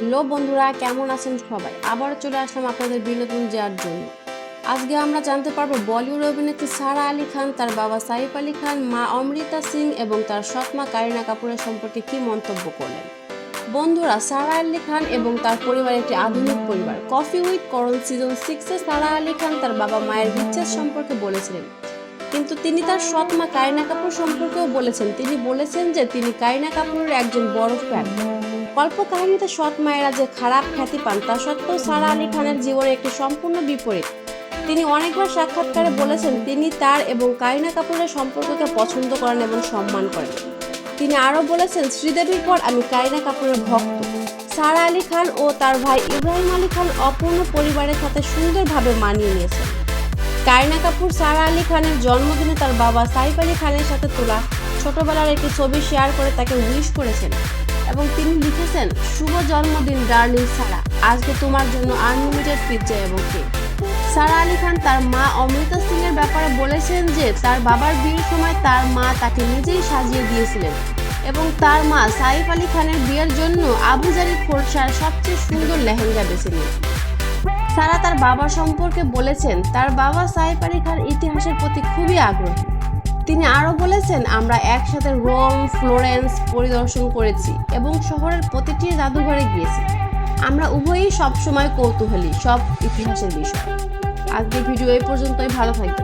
Hello বন্ধুরা, কেমন আছেন সবাই? আবার চলে আসলাম আপনাদের বিনোদন দেওয়ার জন্য। আজকে আমরা জানতে পারব বলিউড অভিনেত্রী সারা আলী খান, তার বাবা সাইফ আলী খান, মা অমৃতা সিং এবং তার সৎ মা কারিনা কাপুরের সম্পর্কে কি মন্তব্য করলেন। বন্ধুরা, সারা আলী খান এবং তার পরিবার একটি আধুনিক পরিবার। কফি উইথ করণ সিজন সিক্সে সারা আলী খান তার বাবা মায়ের বিচ্ছেদ সম্পর্কে বলেছিলেন। কিন্তু তিনি তার সৎ মা কারিনা কাপুর সম্পর্কেও বলেছেন। তিনি বলেছেন যে তিনি কারিনা কাপুরের একজন বড় ফ্যান কল্পকাহিনীতে সৎ মায়েরা যে খারাপ খ্যাতি পান, তা সত্ত্বেও সারা আলী খানের জীবনে একটি সম্পূর্ণ বিপরীত। তিনি অনেকবার সাক্ষাৎকারে বলেছেন, তিনি তার এবং কারিনা কাপুরের সম্পর্ককে পছন্দ করেন এবং সম্মান করেন। তিনি আরও বলেছেন, শ্রীদেবীর পর আমি কারিনা কাপুরের ভক্ত। সারা আলী খান ও তার ভাই ইব্রাহিম আলী খান অপূর্ণ পরিবারের সাথে সুন্দরভাবে মানিয়ে নিয়েছেন। কারিনা কাপুর সারা আলী খানের জন্মদিনে তার বাবা সাইফ আলী খানের সাথে তোলা ছোটবেলার একটি ছবি শেয়ার করে তাকে উইশ করেছেন। এবং তিনি লিখেছেন, শুভ জন্মদিন ডার্লিং সারা। আজকে তোমার জন্য আনলিমিটেড পিৎজা এবং কেক। সারা আলী খান তার মা অমৃতা সিং এর ব্যাপারে বলেছেন যে, তার বাবার বিয়ের সময় তার মা তাকে নিজেই সাজিয়ে দিয়েছিলেন এবং তার মা সাইফ আলী খানের বিয়ের জন্য আবুজারি খোরশার সবচেয়ে সুন্দর লেহেঙ্গা বেছে নিয়েছে সারা তার বাবা সম্পর্কে বলেছেন, তার বাবা সাইফ আলী খান ইতিহাসের প্রতি খুবই আগ্রহী। তিনি আরও বলেছেন, আমরা একসাথে রোম, ফ্লোরেন্স পরিদর্শন করেছি এবং শহরের প্রতিটি জাদুঘরে গিয়েছি। আমরা উভয়ই সবসময় কৌতূহলী, সব ইতিহাসের বিষয়। আজকের ভিডিও এই পর্যন্তই, ভালো থাকবে